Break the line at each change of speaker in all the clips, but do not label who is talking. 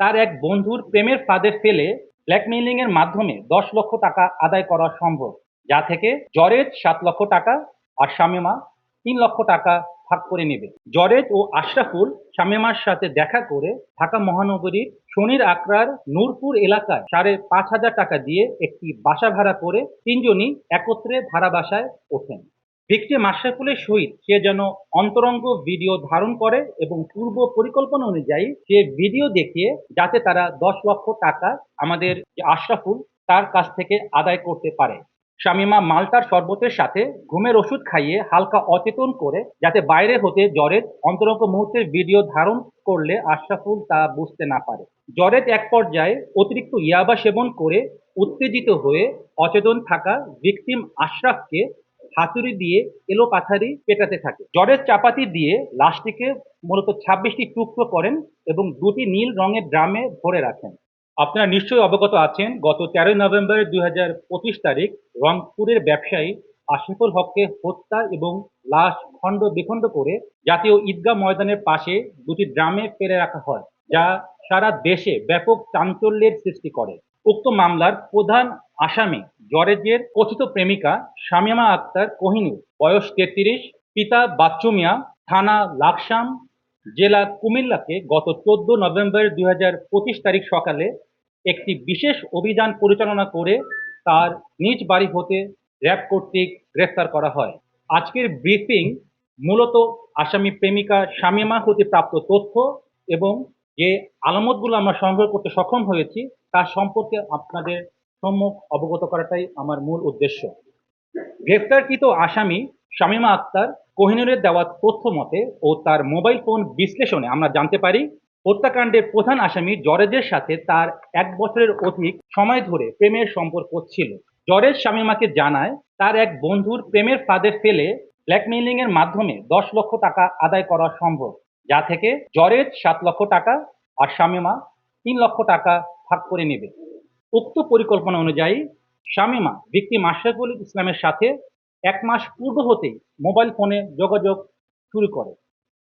তার এক বন্ধুর প্রেমের ফাঁদে ফেলে ব্ল্যাকমেইলিং এর মাধ্যমে দশ লক্ষ টাকা আদায় করা সম্ভব, যা থেকে জরেজ সাত লক্ষ টাকা আর শামিমা তিন লক্ষ টাকা ভাগ করে নেবে। জরেজ ও আশরাফুল শামিমার সাথে দেখা করে ঢাকা মহানগরীর শনির আকরার নূরপুর এলাকায় সাড়ে পাঁচ হাজার টাকা দিয়ে একটি বাসা ভাড়া করে তিনজনই একত্রে ভাড়া বাসায় ওঠেন। ভিকটিম আশরাফুলের সহিত সে যেন অন্তরঙ্গ ভিডিও ধারণ করে এবং পূর্ব পরিকল্পনা অনুযায়ী সে ভিডিও দেখিয়ে যাতে তারা দশ লক্ষ টাকা আমাদের আশরাফুল তার কাছ থেকে আদায় করতে পারে। শামিমা মালটার শরবতের সাথে ঘুমের ওষুধ খাইয়ে হালকা অচেতন করে যাতে বাইরে হতে জ্বরের অন্তরঙ্গ মুহূর্তের ভিডিও ধারণ করলে আশরাফুল তা বুঝতে না পারে। জ্বরের এক পর্যায়ে অতিরিক্ত ইয়াবা সেবন করে উত্তেজিত হয়ে অচেতন থাকা ভিকটিম আশরাফকে হাতুড়ি দিয়ে এলো পাথারি পেটাতে থাকে। জ্বরের চাপাতি দিয়ে লাশটিকে মূলত ছাব্বিশটি টুকরো করেন এবং দুটি নীল রঙের ড্রামে ভরে রাখেন। আপনারা নিশ্চয়ই অবগত আছেন, গত তেরোই নভেম্বর দুই হাজার পঁচিশ তারিখ রংপুরের ব্যবসায়ী আশিফুল হককে হত্যা এবং লাশ খণ্ড বিখণ্ড করে জাতীয় ঈদগাহ ময়দানের পাশে দুটি ড্রামে ফেলে রাখা হয়, যা সারা দেশে ব্যাপক চাঞ্চল্যের সৃষ্টি করে। উক্ত মামলার প্রধান আসামি জরেজের কথিত প্রেমিকা শামিমা আক্তার কোহিনুর, বয়স তেত্রিশ, পিতা বাচ্চু মিয়া থানা লাকসাম, জেলা কুমিল্লাকে গত চোদ্দ নভেম্বর দুই হাজার পঁচিশ তারিখ সকালে একটি বিশেষ অভিযান পরিচালনা করে তার নিজ বাড়ি হতে র্যাব কর্তৃক গ্রেফতার করা হয়। আজকের ব্রিফিং মূলত আসামি প্রেমিকা শামিমা হতে প্রাপ্ত তথ্য এবং যে আলামতগুলো আমরা সংগ্রহ করতে সক্ষম হয়েছি তার সম্পর্কে আপনাদের সম্মুখ অবগত করাটাই আমার মূল উদ্দেশ্য। গ্রেফতারকৃত আসামি শামিমা আক্তার কোহিনুরের দেওয়া তথ্য মতে ও তার মোবাইল ফোন বিশ্লেষণে আমরা জানতে পারি, হত্যাকাণ্ডের প্রধান আসামি জরেজের সাথে তার এক বছরের অধিক সময় ধরে প্রেমের সম্পর্ক ছিল। জরেজ শামিমাকে জানায়, তার এক বন্ধুর প্রেমের ফাঁদে ফেলে ব্ল্যাকমেইলিং এর মাধ্যমে দশ লক্ষ টাকা আদায় করা সম্ভব, যা থেকে জরেজ সাত লক্ষ টাকা আর শামিমা তিন লক্ষ টাকা ভাগ করে নেবে। উক্ত পরিকল্পনা অনুযায়ী শামিমা ভিকটিম আশরাফুল ইসলামের সাথে এক মাস পূর্ব হতেই মোবাইল ফোনে যোগাযোগ শুরু করে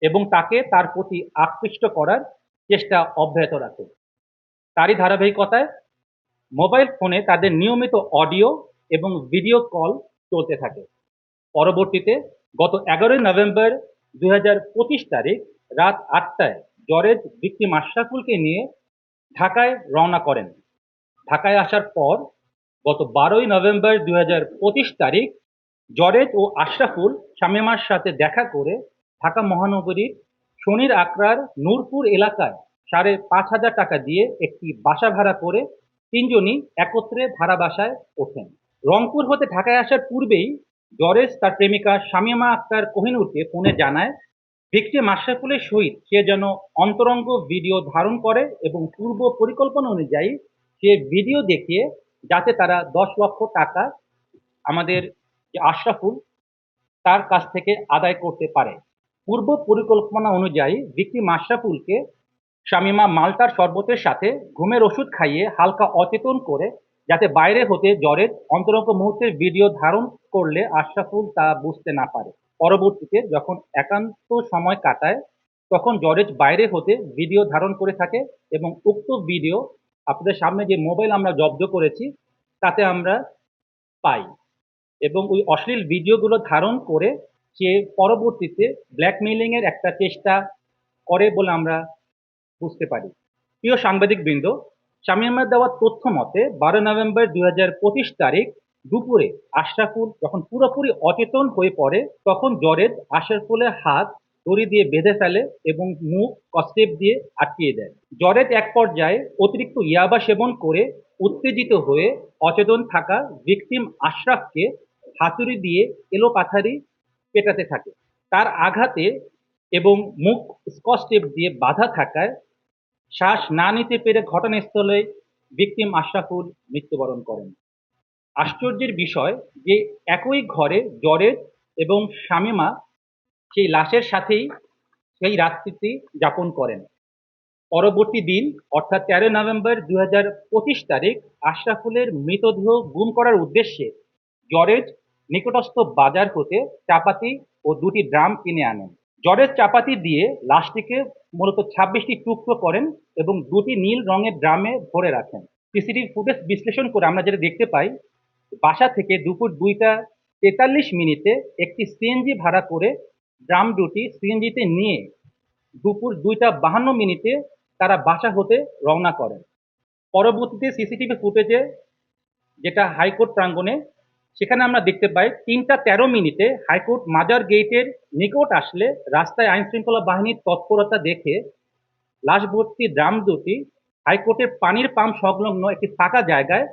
এবং তাকে তার প্রতি আকৃষ্ট করার চেষ্টা অব্যাহত রাখে। তারই ধারাবাহিকতায় মোবাইল ফোনে তাদের নিয়মিত অডিও এবং ভিডিও কল চলতে থাকে। পরবর্তীতে গত এগারোই নভেম্বর দুই হাজার পঁচিশ তারিখ রাত আটটায় জরেজ ভিকটিম আশরাফুলকে নিয়ে ঢাকায় রওনা করেন। ঢাকায় আসার পর গত বারোই নভেম্বর দুই হাজার পঁচিশ তারিখ জরেজ ও আশরাফুল শামিমার সাথে দেখা করে ঢাকা মহানগরীর শনির আকরার নূরপুর এলাকায় সাড়ে পাঁচ হাজার টাকা দিয়ে একটি বাসা ভাড়া করে তিনজনই একত্রে ভাড়া বাসায় ওঠেন। রংপুর হতে ঢাকায় আসার পূর্বেই জরেজ তার প্রেমিকা শামিমা আক্তার কোহিনুরকে ফোনে জানায় ভিকটিম আশরাফুলের সহিত সে যেন অন্তরঙ্গ ভিডিও ধারণ করে এবং পূর্ব পরিকল্পনা অনুযায়ী সে ভিডিও দেখিয়ে যাতে তারা দশ লক্ষ টাকা আমাদের যে আশরাফুল তার কাছ থেকে আদায় করতে পারে। পূর্ব পরিকল্পনা অনুযায়ী ভিকটিম আশরাফুলকে শামিমা মালটার শরবতের সাথে ঘুমের ওষুধ খাইয়ে হালকা অচেতন করে যাতে বাইরে হতে জ্বরের অন্তরঙ্গ মুহূর্তের ভিডিও ধারণ করলে আশরাফুল তা বুঝতে না পারে। পরবর্তীতে যখন একান্ত সময় কাটায়, তখন জরেজ বাইরে হতে ভিডিও ধারণ করে থাকে এবং উক্ত ভিডিও আপনাদের সামনে যে মোবাইল আমরা জব্দ করেছি, তাতে আমরা পাই। এবং ওই অশ্লীল ভিডিওগুলো ধারণ করে সে পরবর্তীতে ব্ল্যাকমেইলিং এর একটা চেষ্টা করে বলে আমরা বুঝতে পারি। প্রিয় সাংবাদিক বৃন্দ শামিমার দেওয়া তথ্য মতে, বারো নভেম্বর দু হাজার পঁচিশ তারিখ দুপুরে আশরাফুল যখন পুরোপুরি অচেতন হয়ে পড়ে, তখন জরেদ আশরাফুলের হাত দড়ি দিয়ে বেঁধে ফেলে এবং মুখ কস্টেপ দিয়ে আটকিয়ে দেয়। জরেদ এক পর্যায়ে অতিরিক্ত ইয়াবা সেবন করে উত্তেজিত হয়ে অচেতন থাকা ভিকটিম আশরাফকে হাতুড়ি দিয়ে এলো পাথারি পেটাতে থাকে। তার আঘাতে এবং মুখ স্কচটেপ দিয়ে বাধা থাকায় শ্বাস না নিতে পেরে ঘটনাস্থলে ভিকটিম আশরাফুল মৃত্যুবরণ করেন। আশ্চর্যের বিষয় যে একই ঘরে জরেজ এবং শামিমা সেই লাশের সাথেই সেই রাত্রিটি যাপন করেন। পরবর্তী দিন, অর্থাৎ তেরোই নভেম্বর দুই হাজার পঁচিশ তারিখ, আশরাফুলের মৃতদেহ গুম করার উদ্দেশ্যে জরেজ নিকটস্থ বাজার হতে চাপাতি ও দুটি ড্রাম কিনে আনেন। জ্বরের চাপাতি দিয়ে লাশটিকে মূলত ছাব্বিশটি টুকরো করেন এবং দুটি নীল রঙের ড্রামে ভরে রাখেন। সিসিটিভি ফুটেজ বিশ্লেষণ করে আমরা যেটা দেখতে পাই বাসা থেকে দুপুর দুইটা তেতাল্লিশ মিনিটে একটি সিএনজি ভাড়া করে ড্রাম দুটি সিএনজিতে নিয়ে দুপুর দুইটা বাহান্ন মিনিটে তারা বাসা হতে রওনা করেন। পরবর্তীতে সিসিটিভি ফুটেজে যেটা হাইকোর্ট প্রাঙ্গণে, সেখানে আমরা দেখতে পাই তিনটা তেরো মিনিটে হাইকোর্ট মাজার গেটের নিকট আসলে রাস্তায় আইন শৃঙ্খলা বাহিনীর তৎপরতা দেখে লাশ ভর্তি ড্রাম দুটি হাইকোর্টের পানির পাম্প সংলগ্ন একটি ফাঁকা জায়গায়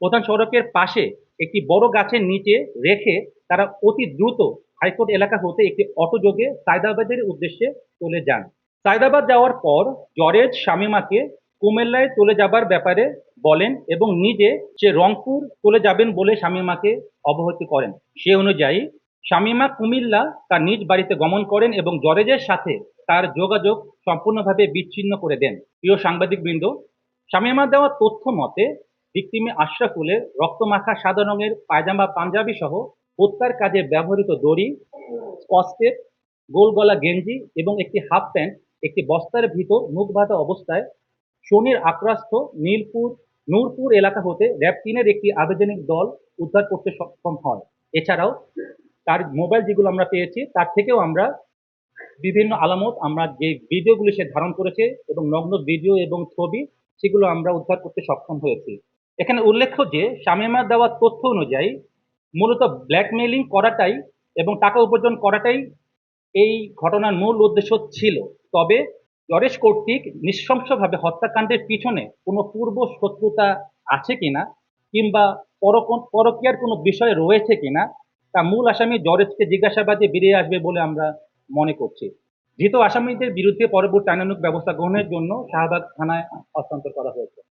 প্রধান সড়কের পাশে একটি বড় গাছের নিচে রেখে তারা অতি দ্রুত হাইকোর্ট এলাকা হতে একটি অটোযোগে সায়দাবাদের উদ্দেশ্যে চলে যান। সায়দাবাদ যাওয়ার পর জরেজ শামিমাকে কুমিল্লায় চলে যাবার ব্যাপারে বলেন এবং নিজে সে রংপুর চলে যাবেন বলে শামিমাকে অবহিত করেন। সে অনুযায়ী শামিমা কুমিল্লা তার নিজ বাড়িতে গমন করেন এবং জরেজের সাথে তার যোগাযোগ সম্পূর্ণভাবে বিচ্ছিন্ন করে দেন। প্রিয় সাংবাদিকবৃন্দ শামিমা দেওয়া তথ্য মতে ভিক্টিমে আশরাফুলের রক্তমাখা সাদা রঙের পায়জামা, পাঞ্জাবি সহ হত্যার কাজে ব্যবহৃত দড়ি, স্কচটেপ গোল গলা গেঞ্জি এবং একটি হাফ প্যান্ট একটি বস্তার ভিতর মুখ বাঁধা অবস্থায় শনির আক্রাস্ত নীলপুর, নূরপুর এলাকা হতে র্যাব তিনের একটি আবেদনিক দল উদ্ধার করতে সক্ষম হয়। এছাড়াও তার মোবাইল যেগুলো আমরা পেয়েছি, তার থেকেও আমরা বিভিন্ন আলামত, আমরা যে ভিডিওগুলি সে ধারণ করেছে এবং নগ্ন ভিডিও এবং ছবি, সেগুলো আমরা উদ্ধার করতে সক্ষম হয়েছি। এখানে উল্লেখ্য যে শামিমা দেওয়া তথ্য অনুযায়ী মূলত ব্ল্যাকমেইলিং করাটাই এবং টাকা উপার্জন করাটাই এই ঘটনার মূল উদ্দেশ্য ছিল। তবে জরেশ কর্তৃক নৃশংসভাবে হত্যাকাণ্ডের পিছনে কোনো পূর্ব শত্রুতা আছে কিনা কিংবা পরক- পরকীয়ার কোনো বিষয় রয়েছে কিনা তা মূল আসামি জরেজকে জিজ্ঞাসাবাদে বেরিয়ে আসবে বলে আমরা মনে করছি। ধৃত আসামিদের বিরুদ্ধে পরবর্তী আইনানুগ ব্যবস্থা গ্রহণের জন্য শাহবাগ থানায় হস্তান্তর করা হয়েছে।